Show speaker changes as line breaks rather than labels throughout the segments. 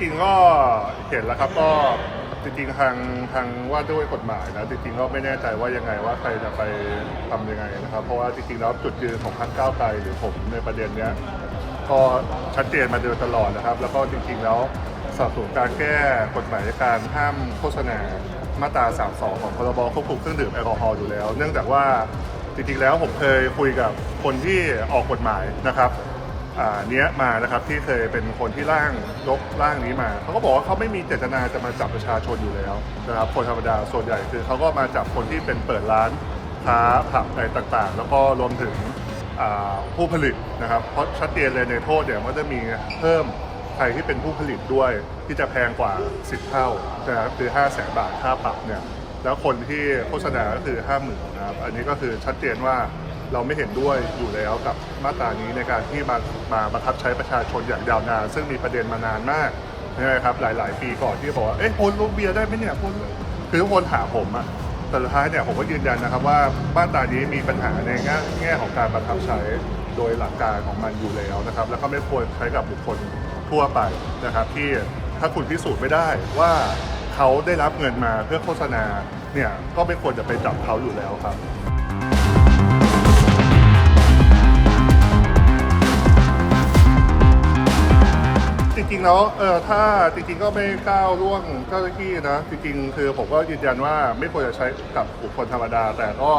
จริงก็เห็นแล้วครับก็จริงๆทางทางว่าด้วยกฎหมายนะจริงๆก็ไม่แน่ใจว่ายังไงว่าใครจะไปทำยังไงนะครับ เพราะว่าจริงๆแล้วจุดยืนของพรรคก้าวไกลหรือผมในประเด็นเนี้ยก็ชัดเจนมาโดยตลอดนะครับ แล้วก็จริงๆแล้วสนับสนุนการแก้กฎหมายการห้ามโฆษณามาตรา 32 ของพรบควบคุมเครื่องดื่มแอลกอฮอล์อยู่แล้ว เนื่องจากว่าจริงๆแล้วผมเคยคุยกับคนที่ออกกฎหมายนะครับ เนี้ยมานะครับที่เคยเป็นคนที่ร่างยกร่างนี้มาเขาก็บอกว่าเขาไม่มีเจตนาจะมาจับประชาชนอยู่แล้วนะครับคนธรรมดาส่วนใหญ่คือเขาก็มาจับคนที่เป็นเปิดร้านค้าผับอะไรต่างๆ แล้วก็รวมถึงผู้ผลิตนะครับเพราะชัดเจนเลยในโทษเนี่ยมันจะมีเพิ่มใครที่เป็นผู้ผลิตด้วยที่จะแพงกว่า 10 เท่านะครับคือ 5 0 0แสนบาทค่าปรับเนี่ยแล้วคนที่โฆษณาก็คือ 5 0,000นะครับอันนี้ก็คือชัดเจนว่า เราไม่เห็นด้วยอยู่แล้วกับมาตรานี้ในการที่มามาบังคับใช้ประชาชนอย่างยาวนาน ซึ่งมีประเด็นมานานมากใช่ไหมครับหลาย ๆ ปีก่อนที่บอกว่าเอ๊ะโอนลูกเบียร์ได้ไหมเนี่ยโอนคือทุกคนถามผมอะแต่สุดท้ายเนี่ยผมก็ยืนยันนะครับว่ามาตรานี้มีปัญหาในแง่แง่ของการบังคับใช้โดยหลักการของมันอยู่แล้วนะครับ แล้วก็ไม่ควรใช้กับบุคคลทั่วไปนะครับ ที่ถ้าคุณพิสูจน์ไม่ได้ว่าเขาได้รับเงินมาเพื่อโฆษณาเนี่ยก็ไม่ควรจะไปจับเขาอยู่แล้วครับ ริงๆแล้วเออถ้าจริงๆก็ไม่ก้าวล่วงเจ้าหน้าที่นะ จริงๆ คือผมก็ยืนยันว่าไม่ควรจะใช้กับบุคคลธรรมดา แต่ก็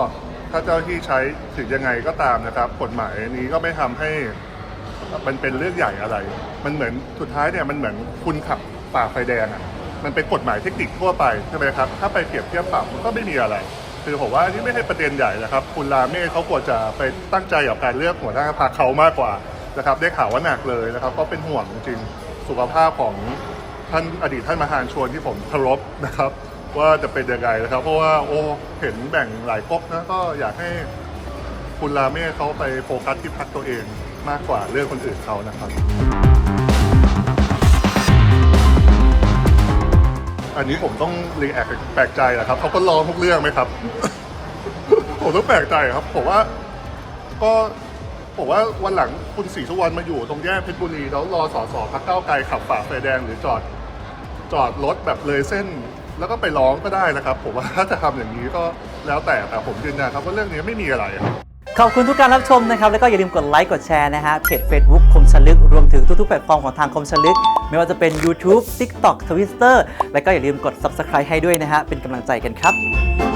ถ้าเจ้าหน้าที่ใช้ถึงยังไงก็ตามนะครับ กฎหมายนี้ก็ไม่ทำให้มันเป็นเรื่องใหญ่อะไร มันเหมือนสุดท้ายเนี่ยมันเหมือนคุณขับฝ่าไฟแดงอะมันเป็นกฎหมายเทคนิคทั่วไปใช่ไหมครับถ้าไปเปรียบเทียบปรับมันก็ไม่มีอะไรคือผมว่านี่ไม่ใช่ประเด็นใหญ่นะครับ คุณลาเม่เขาควรจะไปตั้งใจกับการเลือกหัวหน้าพรรคเขามากกว่านะครับได้ข่าวว่าหนักเลยนะครับ ก็เป็นห่วงจริง สุขภาพของท่านอดีตท่านมหานชวนที่ผมเคารพนะครับ ว่าจะเป็นยังไงนะครับ เพราะว่าโอ้เห็นแบ่งหลายก๊กนะก็อยากให้คุณลาเม่เขาไปโฟกัสที่พรรคตัวเองมากกว่าเรื่องคนอื่นเขานะครับ อันนี้ผมต้องรีแอคแปลกใจเหรอครับเขาก็ร้องทุกเรื่องไหมครับ ผมต้องแปลกใจครับ ผมว่าก็ ผมว่าวันหลังคุณศรีสุวรรณมาอยู่ตรงแยกเพชรบุรีแล้วรอสอสอพักเก้าวไกลขับฝ่าไฟแดงหรือจอดจอดรถแบบเลยเส้น แล้วก็ไปร้องก็ได้นะครับ ผมว่าถ้าจะทำอย่างนี้ก็แล้วแต่แต่ผมยืนยันครับว่าเรื่องนี้ไม่มีอะไรครับ
ขอบคุณทุกการรับชมนะครับ แล้วก็อย่าลืมกดไลค์กดแชร์นะฮะเพจ Facebook คมชลึก รวมถึงทุกๆแพลตฟอร์มของทางคมชลึก ไม่ว่าจะเป็น YouTube TikTok Twitter แล้วก็อย่าลืมกด Subscribe ให้ด้วยนะฮะเป็นกำลังใจกันครับ